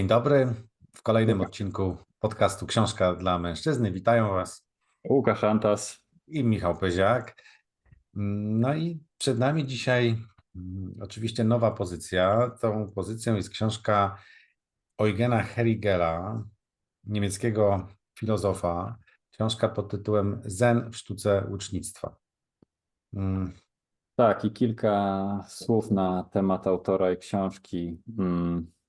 Dzień dobry. W kolejnym odcinku podcastu Książka dla mężczyzny. Witają Was Łukasz Antas. i Michał Pyziak. No i przed nami dzisiaj mm, oczywiście nowa pozycja. Tą pozycją jest książka Eugena Herigela, niemieckiego filozofa. Książka pod tytułem Zen w sztuce łucznictwa. Mm, Tak, i kilka słów na temat autora i książki. Mm.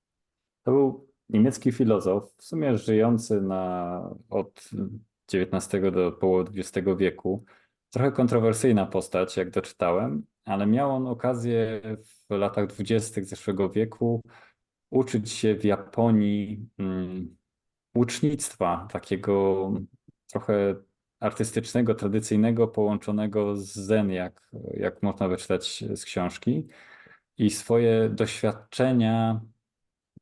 To był niemiecki filozof, w sumie żyjący na, od XIX do połowy XX wieku. Trochę kontrowersyjna postać, jak doczytałem, ale miał on okazję w latach dwudziestych zeszłego wieku uczyć się w Japonii łucznictwa, takiego trochę artystycznego, tradycyjnego, połączonego z zen, jak, jak można wyczytać z książki. I swoje doświadczenia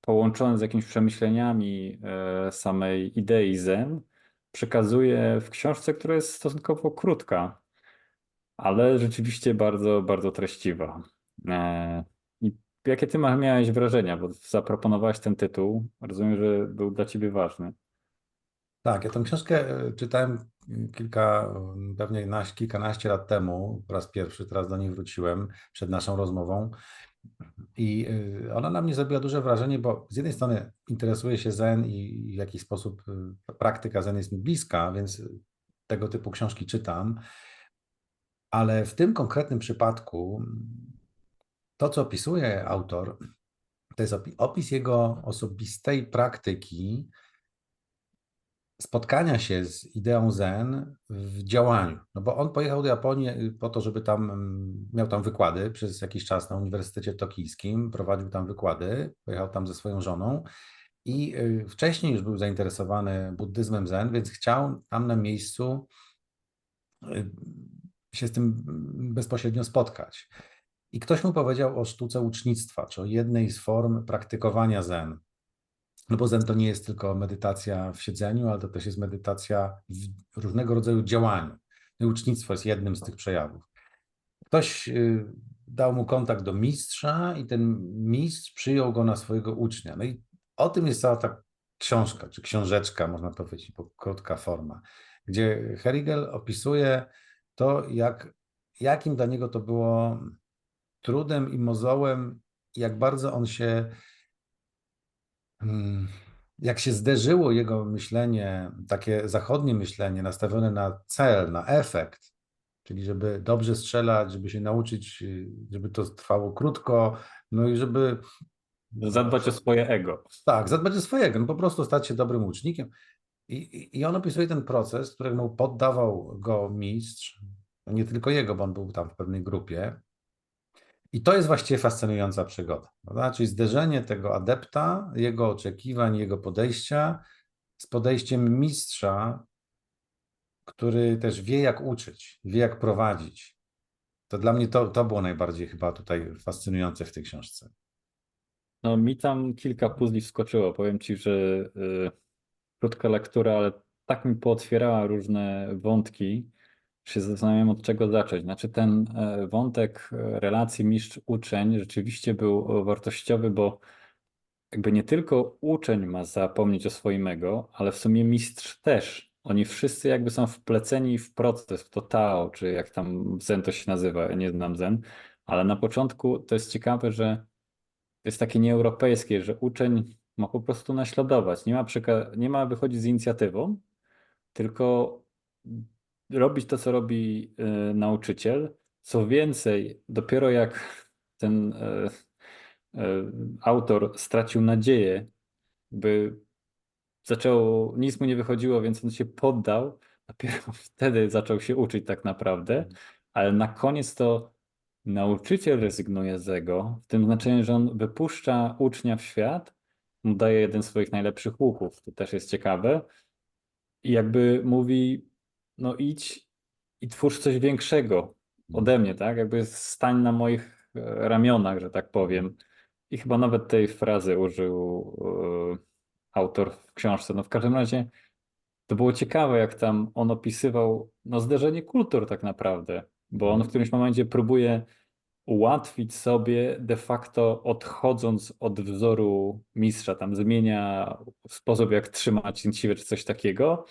połączone z jakimiś przemyśleniami e, samej idei zen przekazuje w książce, która jest stosunkowo krótka, ale rzeczywiście bardzo, bardzo treściwa. E, I jakie ty miałeś wrażenia, bo zaproponowałeś ten tytuł, rozumiem, że był dla ciebie ważny. Tak, ja tę książkę e, czytałem kilka, mm, pewnie naś, kilkanaście lat temu, po raz pierwszy, teraz do niej wróciłem przed naszą rozmową. I y, ona na mnie zrobiła duże wrażenie, bo z jednej strony interesuje się Zen i w jakiś sposób y, praktyka Zen jest mi bliska, więc tego typu książki czytam, ale w tym konkretnym przypadku mm, to, co opisuje autor, to jest opi- opis jego osobistej praktyki spotkania się z ideą Zen w działaniu. No bo on pojechał do Japonii y, po to, żeby tam, mm, miał tam wykłady przez jakiś czas na Uniwersytecie Tokijskim, prowadził tam wykłady, pojechał tam ze swoją żoną i y, wcześniej już był zainteresowany buddyzmem Zen, więc chciał tam na miejscu y, się z tym bezpośrednio spotkać. I ktoś mu powiedział o sztuce ucznictwa, czy o jednej z form praktykowania Zen. No bo Zen to nie jest tylko medytacja w siedzeniu, ale to też jest medytacja w różnego rodzaju działaniu. No ucznictwo jest jednym z tych przejawów. Ktoś y, dał mu kontakt do mistrza i ten mistrz przyjął go na swojego ucznia. No i o tym jest cała ta książka, czy książeczka, można powiedzieć, bo krótka forma, gdzie Herigel opisuje to, jak, jakim dla niego to było trudem i mozołem, jak bardzo on się jak się zderzyło jego myślenie, takie zachodnie myślenie nastawione na cel, na efekt, czyli żeby dobrze strzelać, żeby się nauczyć, żeby to trwało krótko, no i żeby Zadbać o swoje ego. tak, zadbać o swojego, no po prostu stać się dobrym łucznikiem. I, i, on opisuje ten proces, któremu poddawał go mistrz, no nie tylko jego, bo on był tam w pewnej grupie, i to jest właściwie fascynująca przygoda. Prawda? Czyli zderzenie tego adepta, jego oczekiwań, jego podejścia z podejściem mistrza, który też wie, jak uczyć, wie, jak prowadzić. To dla mnie to, to było najbardziej chyba tutaj fascynujące w tej książce. No, mi tam kilka puzli wskoczyło. Powiem ci, że y, krótka lektura, ale tak mi pootwierała różne wątki, się zastanawiam od czego zacząć. Znaczy ten e, wątek e, relacji mistrz-uczeń rzeczywiście był wartościowy, bo jakby nie tylko uczeń ma zapomnieć o swoim ego, ale w sumie mistrz też. Oni wszyscy jakby są wpleceni w proces, w to Tao, czy jak tam Zen to się nazywa, ja nie znam Zen, ale na początku to jest ciekawe, że jest takie nieeuropejskie, że uczeń ma po prostu naśladować. Nie ma, nie ma wychodzić z inicjatywą, tylko robić to, co robi y, nauczyciel. Co więcej, dopiero jak ten y, y, autor stracił nadzieję, by zaczęło, nic mu nie wychodziło, więc on się poddał, dopiero wtedy zaczął się uczyć tak naprawdę, ale na koniec to nauczyciel rezygnuje z ego, w tym znaczeniu, że on wypuszcza ucznia w świat, mu daje jeden z swoich najlepszych łuków, to też jest ciekawe, i jakby mówi, no idź i twórz coś większego ode mnie, tak? Jakby stań na moich e, ramionach, że tak powiem. I chyba nawet tej frazy użył e, autor w książce. No w każdym razie to było ciekawe, jak tam on opisywał no, zderzenie kultur tak naprawdę, bo on w którymś momencie próbuje ułatwić sobie de facto odchodząc od wzoru mistrza, tam zmienia sposób jak trzyma cięciwe czy coś takiego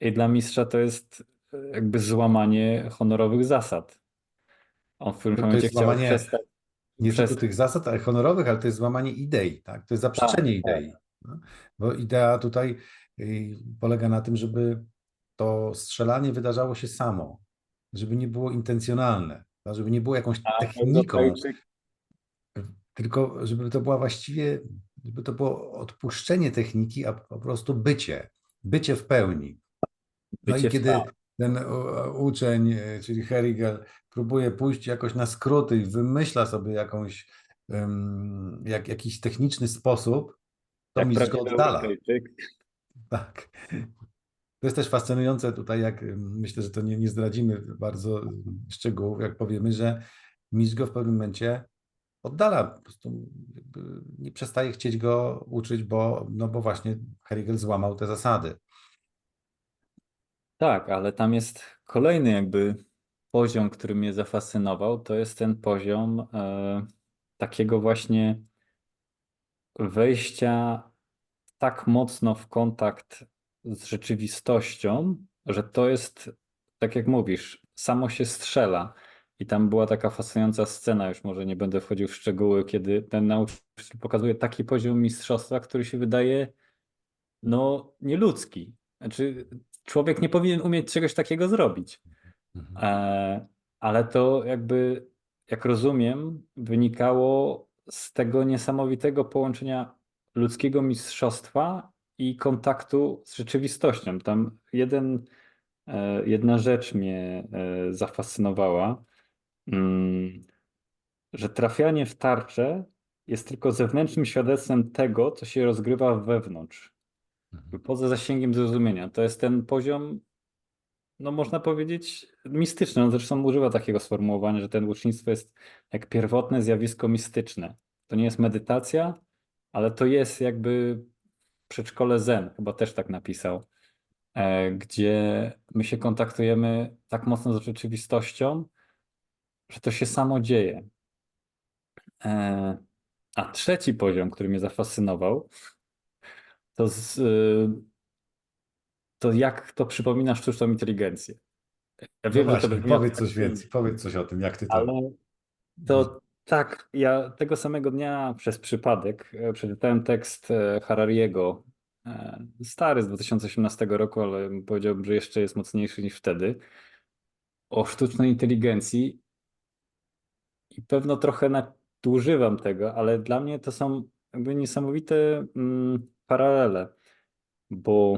i dla mistrza to jest e, jakby złamanie honorowych zasad. On w którymś momencie jest chciał złamanie przestać Nie Przez- tylko tych zasad ale honorowych, ale to jest złamanie idei, tak? To jest zaprzeczenie tak. idei. No. Bo idea tutaj y, polega na tym, żeby to strzelanie wydarzało się samo, żeby nie było intencjonalne, tak? żeby nie było jakąś A techniką, tylko żeby to była właściwie, żeby to było odpuszczenie techniki, a po prostu bycie, bycie w pełni. No i kiedy tak. ten u- uczeń, e, czyli Herigel, próbuje pójść jakoś na skróty i wymyśla sobie jakąś, jak, jakiś techniczny sposób, to jak mistrz go oddala. Tak. To jest też fascynujące tutaj, jak myślę, że to nie, nie zdradzimy bardzo szczegółów, jak powiemy, że mistrz go w pewnym momencie oddala, po prostu nie przestaje chcieć go uczyć, bo, no bo właśnie Herigel złamał te zasady. Tak, ale tam jest kolejny jakby poziom, który mnie zafascynował, to jest ten poziom e, takiego właśnie wejścia tak mocno w kontakt z rzeczywistością, że to jest, tak jak mówisz, samo się strzela. I tam była taka fascynująca scena, już może nie będę wchodził w szczegóły, kiedy ten nauczyciel pokazuje taki poziom mistrzostwa, który się wydaje no nieludzki. Znaczy, człowiek nie powinien umieć czegoś takiego zrobić. Mhm. E, ale to jakby, jak rozumiem, wynikało z tego niesamowitego połączenia ludzkiego mistrzostwa i kontaktu z rzeczywistością. Tam jeden, e, jedna rzecz mnie e, zafascynowała, mm, że trafianie w tarczę jest tylko zewnętrznym świadectwem tego, co się rozgrywa wewnątrz. Poza zasięgiem zrozumienia. To jest ten poziom, no można powiedzieć, mistyczny. On zresztą używa takiego sformułowania, że ten łucznictwo jest jak pierwotne zjawisko mistyczne. To nie jest medytacja, ale to jest jakby przedszkole Zen, chyba też tak napisał, e, gdzie my się kontaktujemy tak mocno z rzeczywistością, że to się samo dzieje. E, A trzeci poziom, który mnie zafascynował, to z, y, to jak to przypomina sztuczną inteligencję. Ja No wiem, to właśnie, brzmi powiedz coś więcej, powiedz coś o tym, jak ty to... Ale to tak, ja tego samego dnia przez przypadek e, przeczytałem tekst e, Harariego, e, stary z 2018 roku, ale powiedziałbym, że jeszcze jest mocniejszy niż wtedy, o sztucznej inteligencji i pewno trochę nadużywam tego, ale dla mnie to są jakby niesamowite mm, paralele, bo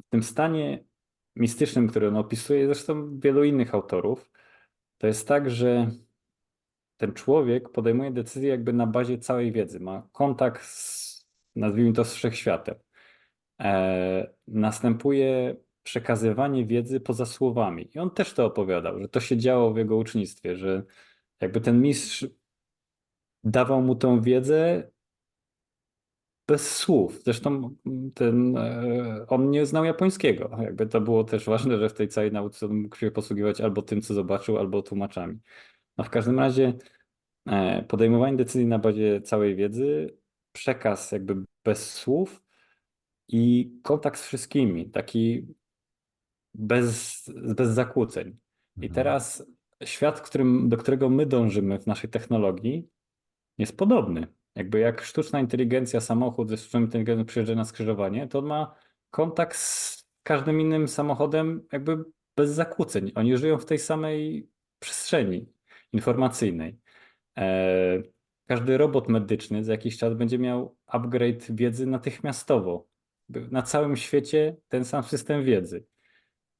w tym stanie mistycznym, który on opisuje, zresztą wielu innych autorów, to jest tak, że ten człowiek podejmuje decyzje jakby na bazie całej wiedzy, ma kontakt z, nazwijmy to, z wszechświatem. E, następuje przekazywanie wiedzy poza słowami. I on też to opowiadał, że to się działo w jego ucznictwie, że jakby ten mistrz dawał mu tą wiedzę bez słów. Zresztą ten, e, on nie znał japońskiego. Jakby to było też ważne, że w tej całej nauce mógł się posługiwać albo tym, co zobaczył, albo tłumaczami. No w każdym razie e, podejmowanie decyzji na bazie całej wiedzy, przekaz jakby bez słów i kontakt z wszystkimi, taki bez, bez zakłóceń. I Mhm. teraz świat, którym, do którego my dążymy w naszej technologii, jest podobny. Jakby jak sztuczna inteligencja, samochód ze sztuczną inteligencją przyjeżdża na skrzyżowanie, to ma kontakt z każdym innym samochodem jakby bez zakłóceń. Oni żyją w tej samej przestrzeni informacyjnej. E, Każdy robot medyczny za jakiś czas będzie miał upgrade wiedzy natychmiastowo. Na całym świecie ten sam system wiedzy.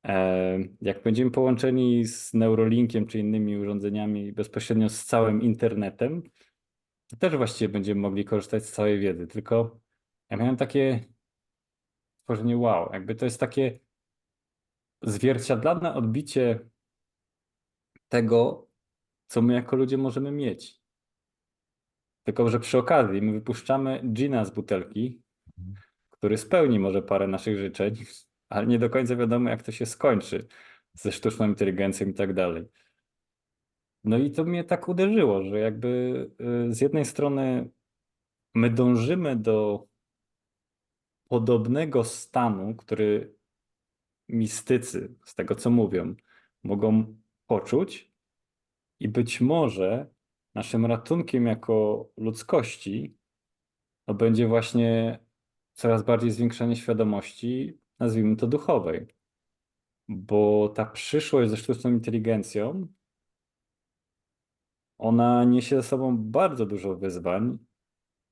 E, Jak będziemy połączeni z Neuralinkiem czy innymi urządzeniami bezpośrednio z całym internetem, też właściwie będziemy mogli korzystać z całej wiedzy. Tylko ja miałem takie stworzenie wow, jakby to jest takie zwierciadlane odbicie tego, co my jako ludzie możemy mieć. Tylko, że przy okazji my wypuszczamy gina z butelki, który spełni może parę naszych życzeń, ale nie do końca wiadomo, jak to się skończy ze sztuczną inteligencją i tak dalej. No i to mnie tak uderzyło, że jakby y, z jednej strony my dążymy do podobnego stanu, który mistycy, z tego co mówią, mogą poczuć, i być może naszym ratunkiem jako ludzkości to będzie właśnie coraz bardziej zwiększanie świadomości, nazwijmy to duchowej. Bo ta przyszłość ze sztuczną inteligencją, ona niesie ze sobą bardzo dużo wyzwań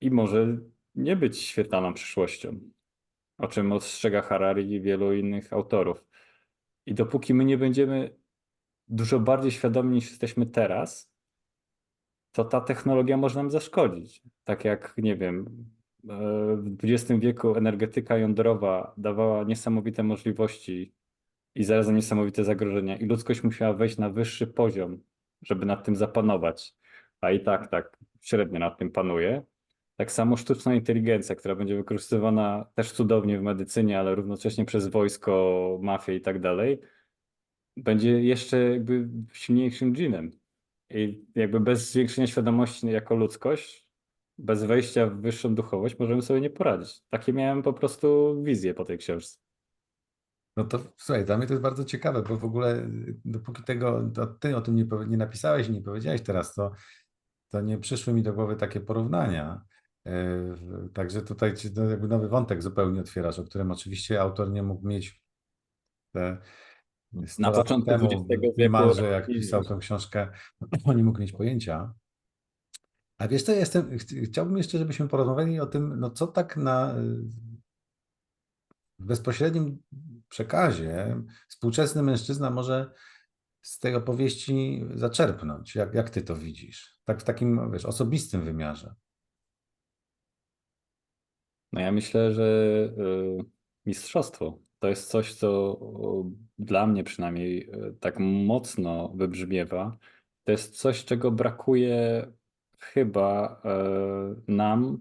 i może nie być świetlaną przyszłością, o czym ostrzega Harari i wielu innych autorów. I dopóki my nie będziemy dużo bardziej świadomi niż jesteśmy teraz, to ta technologia może nam zaszkodzić. Tak jak, nie wiem, e, w XX wieku energetyka jądrowa dawała niesamowite możliwości i zarazem niesamowite zagrożenia, i ludzkość musiała wejść na wyższy poziom, żeby nad tym zapanować. A i tak, tak średnio nad tym panuje. Tak samo sztuczna inteligencja, która będzie wykorzystywana też cudownie w medycynie, ale równocześnie przez wojsko, mafię i tak dalej, będzie jeszcze jakby silniejszym dżinem. I jakby bez zwiększenia świadomości jako ludzkość, bez wejścia w wyższą duchowość, możemy sobie nie poradzić. Takie miałem po prostu wizję po tej książce. No to słuchaj, dla mnie to jest bardzo ciekawe, bo w ogóle y, dopóki tego, ty o tym nie, nie napisałeś i nie powiedziałeś teraz, to, to nie przyszły mi do głowy takie porównania. Yy, Także tutaj no, jakby nowy wątek zupełnie otwierasz, o którym oczywiście autor nie mógł mieć te 100 Na początku temu, XX wieku jak pisał tą książkę, nie mógł mieć pojęcia. A wiesz co, ja jestem, ch- chciałbym jeszcze, żebyśmy porozmawiali o tym, no co tak na y, bezpośrednim przekazie współczesny mężczyzna może z tej opowieści zaczerpnąć. Jak, jak ty to widzisz? Tak w takim, wiesz, osobistym wymiarze. No ja myślę, że y, mistrzostwo to jest coś, co y, dla mnie przynajmniej y, tak mocno wybrzmiewa. To jest coś, czego brakuje chyba nam,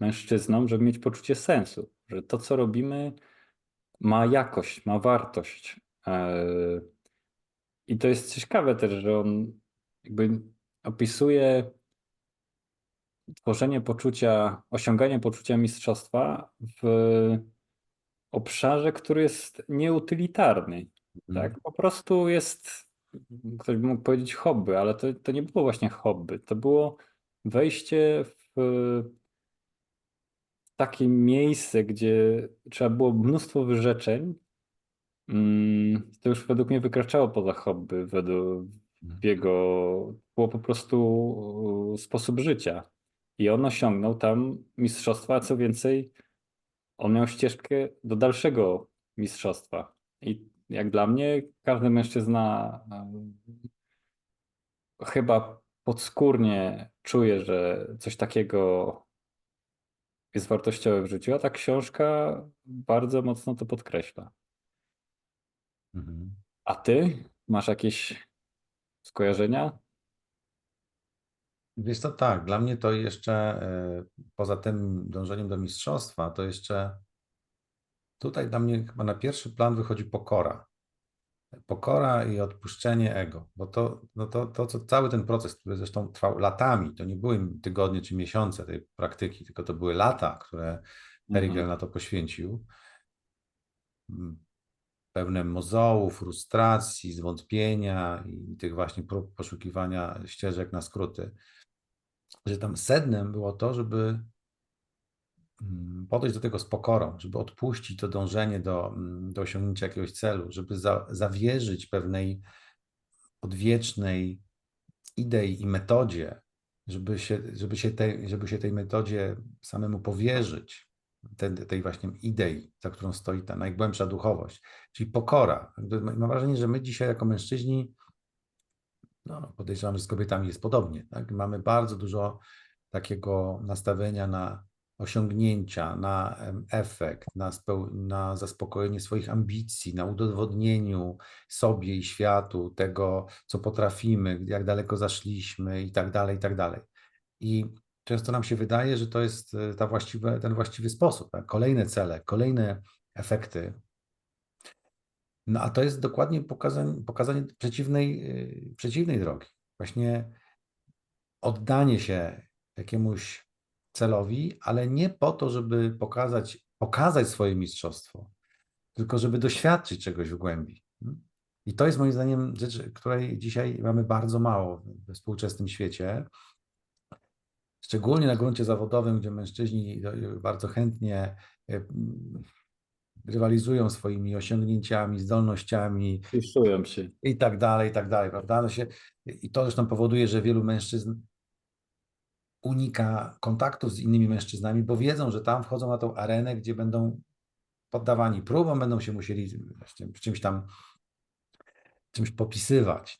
mężczyznom, żeby mieć poczucie sensu, że to, co robimy, ma jakość, ma wartość. Y, I to jest ciekawe też, że on jakby opisuje tworzenie poczucia, osiąganie poczucia mistrzostwa w obszarze, który jest nieutylitarny. Mhm. Tak, po prostu jest, ktoś by mógł powiedzieć hobby, ale to, to nie było właśnie hobby. To było wejście w takie miejsce, gdzie trzeba było mnóstwo wyrzeczeń. Mm, To już według mnie wykraczało poza hobby, według Mhm. jego, było po prostu sposób życia. I on osiągnął tam mistrzostwa, a co więcej, on miał ścieżkę do dalszego mistrzostwa. I jak dla mnie, każdy mężczyzna e, chyba podskórnie czuje, że coś takiego jest wartościowe w życiu, a ta książka bardzo mocno to podkreśla. Mhm. A ty masz jakieś skojarzenia? Wiesz co, tak, dla mnie to jeszcze e, poza tym dążeniem do mistrzostwa, to jeszcze tutaj dla mnie chyba na pierwszy plan wychodzi pokora. Pokora i odpuszczenie ego, bo to, no to, to co, cały ten proces, który zresztą trwał latami, to nie były tygodnie czy miesiące tej praktyki, tylko to były lata, które Perigel Mhm. na to poświęcił. Mm, Pełne mozołu, frustracji, zwątpienia i tych właśnie prób poszukiwania ścieżek na skróty. Że tam sednem było to, żeby podejść do tego z pokorą, żeby odpuścić to dążenie do, mm, do osiągnięcia jakiegoś celu, żeby za, zawierzyć pewnej odwiecznej idei i metodzie, żeby się, żeby się, tej, żeby się tej metodzie samemu powierzyć, tej, tej właśnie idei, za którą stoi ta najgłębsza duchowość, czyli pokora. Mam wrażenie, że my dzisiaj jako mężczyźni, no podejrzewam, że z kobietami jest podobnie, tak? mamy bardzo dużo takiego nastawienia na osiągnięcia, na efekt, na, na zaspokojenie swoich ambicji, na udowodnieniu sobie i światu tego, co potrafimy, jak daleko zaszliśmy i tak dalej, i tak dalej. I często nam się wydaje, że to jest e, ta właściwe, ten właściwy sposób. Tak? Kolejne cele, kolejne efekty. No a to jest dokładnie pokazanie, pokazanie przeciwnej, e, przeciwnej drogi. właśnie oddanie się jakiemuś celowi, ale nie po to, żeby pokazać, pokazać swoje mistrzostwo, tylko żeby doświadczyć czegoś w głębi. I to jest moim zdaniem rzecz, której dzisiaj mamy bardzo mało we współczesnym świecie. Szczególnie na gruncie zawodowym, gdzie mężczyźni bardzo chętnie e, rywalizują swoimi osiągnięciami, zdolnościami Piszują się. i tak dalej, i tak dalej, prawda? No się, I to zresztą powoduje, że wielu mężczyzn unika kontaktów z innymi mężczyznami, bo wiedzą, że tam wchodzą na tą arenę, gdzie będą poddawani próbom, będą się musieli czymś tam czymś popisywać.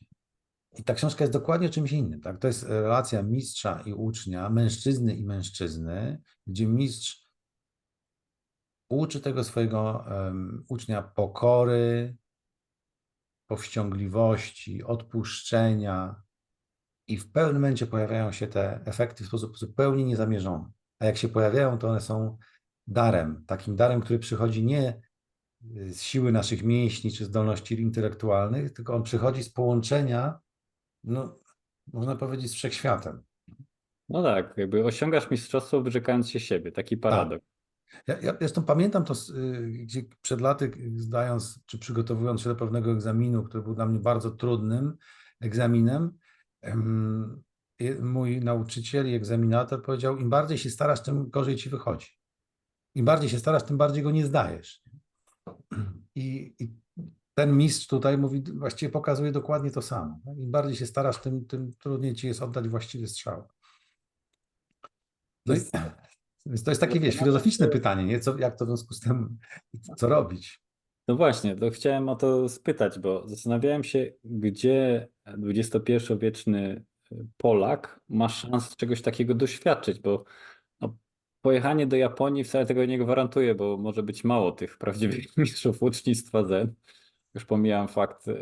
I ta książka jest dokładnie czymś innym. Tak? To jest relacja mistrza i ucznia, mężczyzny i mężczyzny, gdzie mistrz uczy tego swojego um, ucznia pokory, powściągliwości, odpuszczenia, i w pewnym momencie pojawiają się te efekty w sposób zupełnie niezamierzony. A jak się pojawiają, to one są darem, takim darem, który przychodzi nie z siły naszych mięśni czy zdolności intelektualnych, tylko on przychodzi z połączenia, no, można powiedzieć, z wszechświatem. No tak, jakby osiągasz mistrzostwo wyrzekając się siebie, taki paradoks. Ja, ja zresztą pamiętam to, y, gdzie przed laty zdając, czy przygotowując się do pewnego egzaminu, który był dla mnie bardzo trudnym egzaminem, mój nauczyciel i egzaminator powiedział, im bardziej się starasz, tym gorzej ci wychodzi. Im bardziej się starasz, tym bardziej go nie zdajesz. I, i ten mistrz tutaj mówi, właściwie pokazuje dokładnie to samo. Im bardziej się starasz, tym, tym trudniej ci jest oddać właściwy strzał. No i, więc to jest takie, wiesz, filozoficzne pytanie, nie? Co, jak to w związku z tym, co robić? No właśnie, to chciałem o to spytać, bo zastanawiałem się, gdzie XXI-wieczny Polak ma szansę czegoś takiego doświadczyć, bo no, pojechanie do Japonii wcale tego nie gwarantuje, bo może być mało tych prawdziwych mistrzów ucznictwa zen. Już pomijam fakt e,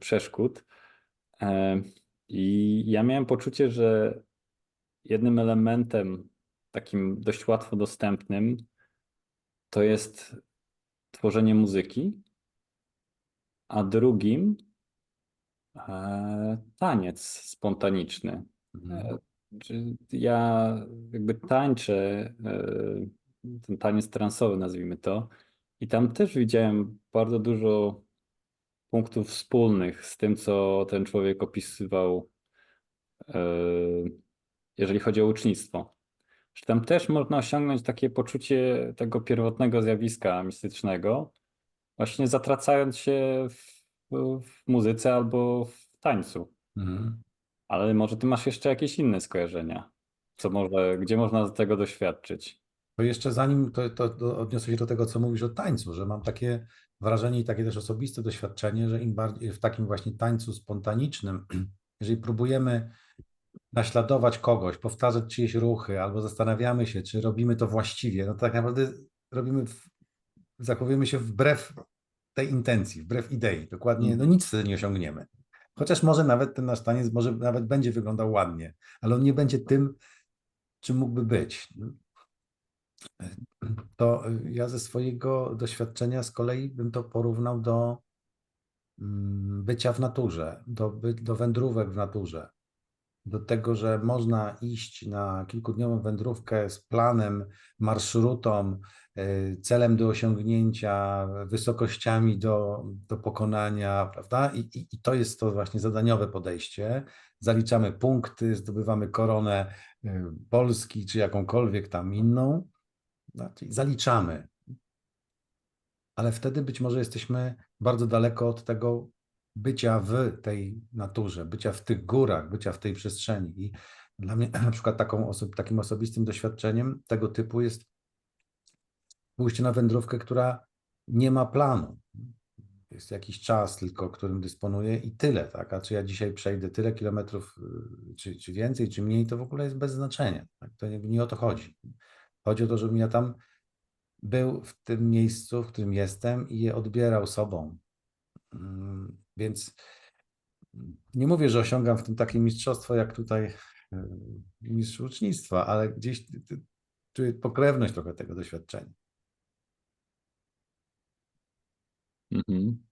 przeszkód. E, I ja miałem poczucie, że jednym elementem takim dość łatwo dostępnym to jest tworzenie muzyki, a drugim e, taniec spontaniczny. Mhm. Ja jakby tańczę, ten taniec transowy nazwijmy to, i tam też widziałem bardzo dużo punktów wspólnych z tym, co ten człowiek opisywał, jeżeli chodzi o ucznictwo. Że tam też można osiągnąć takie poczucie tego pierwotnego zjawiska mistycznego, właśnie zatracając się w, w muzyce albo w tańcu. Mhm. Ale może ty masz jeszcze jakieś inne skojarzenia, co może, gdzie można tego doświadczyć? To jeszcze zanim to, to, odniosę się do tego, co mówisz o tańcu, że mam takie wrażenie i takie też osobiste doświadczenie, że im bardziej w takim właśnie tańcu spontanicznym, jeżeli próbujemy naśladować kogoś, powtarzać czyjeś ruchy, albo zastanawiamy się, czy robimy to właściwie, no to tak naprawdę robimy, w, zachowujemy się wbrew tej intencji, wbrew idei. Dokładnie, no mhm. nic wtedy nie osiągniemy. Chociaż może nawet ten nasz taniec może nawet będzie wyglądał ładnie, ale on nie będzie tym, czym mógłby być to ja ze swojego doświadczenia z kolei bym to porównał do mm, bycia w naturze, do, do wędrówek w naturze. Do tego, że można iść na kilkudniową wędrówkę z planem, marszrutą, y, celem do osiągnięcia, wysokościami do, do pokonania, prawda? I, i, I to jest to właśnie zadaniowe podejście. Zaliczamy punkty, zdobywamy koronę y, Polski czy jakąkolwiek tam inną znaczy zaliczamy. Ale wtedy być może jesteśmy bardzo daleko od tego bycia w tej naturze, bycia w tych górach, bycia w tej przestrzeni. I dla mnie na przykład taką oso takim osobistym doświadczeniem tego typu jest pójście na wędrówkę, która nie ma planu. Jest jakiś czas tylko, którym dysponuję i tyle, tak? A czy ja dzisiaj przejdę tyle kilometrów, y, czy, czy więcej, czy mniej, to w ogóle jest bez znaczenia. Tak? To nie, nie o to chodzi. Chodzi o to, żebym ja tam był w tym miejscu, w którym jestem i je odbierał sobą. Więc nie mówię, że osiągam w tym takie mistrzostwo, jak tutaj e, mistrz ucznictwa, ale gdzieś czuję pokrewność trochę tego doświadczenia. Mhm.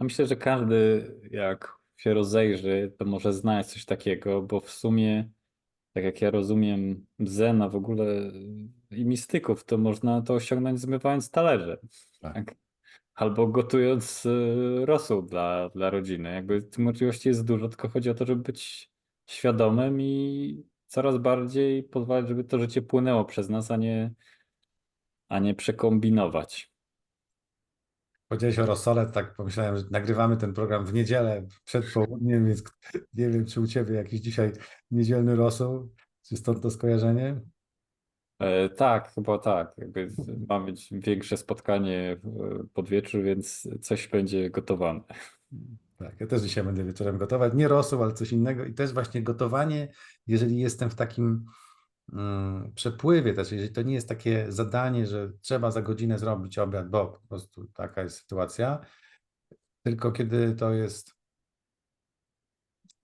myślę, że każdy, jak się rozejrzy, to może znaleźć coś takiego, bo w sumie, tak jak ja rozumiem Zena w ogóle i mistyków, to można to osiągnąć zmywając talerze. Tak. Tak. Albo gotując y, rosół dla, dla rodziny. Jakby tych możliwości jest dużo, tylko chodzi o to, żeby być świadomym i coraz bardziej pozwalać, żeby to życie płynęło przez nas, a nie, a nie przekombinować. Powiedziałeś o rosole, tak pomyślałem, że nagrywamy ten program w niedzielę przed południem, więc nie wiem, czy u Ciebie jakiś dzisiaj niedzielny rosół, czy stąd to skojarzenie? E, tak, chyba tak. Jakby ma być większe spotkanie pod wieczór, więc coś będzie gotowane. Tak, ja też dzisiaj będę wieczorem gotować. Nie rosół, ale coś innego. I też właśnie gotowanie, jeżeli jestem w takim mm, przepływie też, jeżeli to nie jest takie zadanie, że trzeba za godzinę zrobić obiad, bo po prostu taka jest sytuacja, tylko kiedy to jest,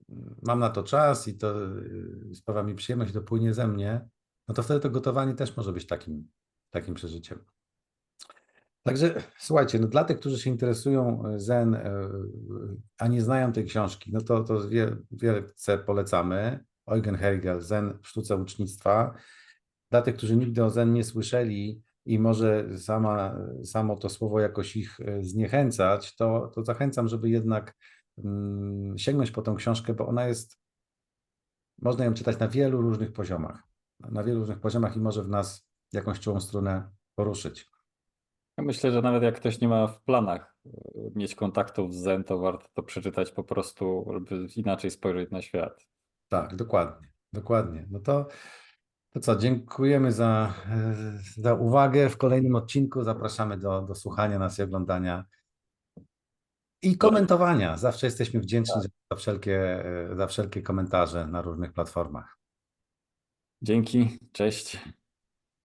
mm, mam na to czas i to y, sprawia mi przyjemność to płynie ze mnie, no to wtedy to gotowanie też może być takim, takim przeżyciem. Także słuchajcie, no dla tych, którzy się interesują e, Zen, e, a nie znają tej książki, no to, to wie- wielce polecamy. Eugen Hegel, Zen w sztuce ucznictwa. Dla tych, którzy nigdy o Zen nie słyszeli i może sama, samo to słowo jakoś ich e, zniechęcać, to, to zachęcam, żeby jednak mm, sięgnąć po tą książkę, bo ona jest, można ją czytać na wielu różnych poziomach. Na wielu różnych poziomach i może w nas jakąś czułą strunę poruszyć. Ja myślę, że nawet jak ktoś nie ma w planach e, mieć kontaktów z Zen, to warto to przeczytać po prostu, żeby inaczej spojrzeć na świat. Tak, dokładnie, dokładnie. No to, to co, dziękujemy za, e, za uwagę. W kolejnym odcinku zapraszamy do, do słuchania nas i oglądania i komentowania. Zawsze jesteśmy wdzięczni za wszelkie, e, za wszelkie komentarze na różnych platformach. Dzięki, cześć.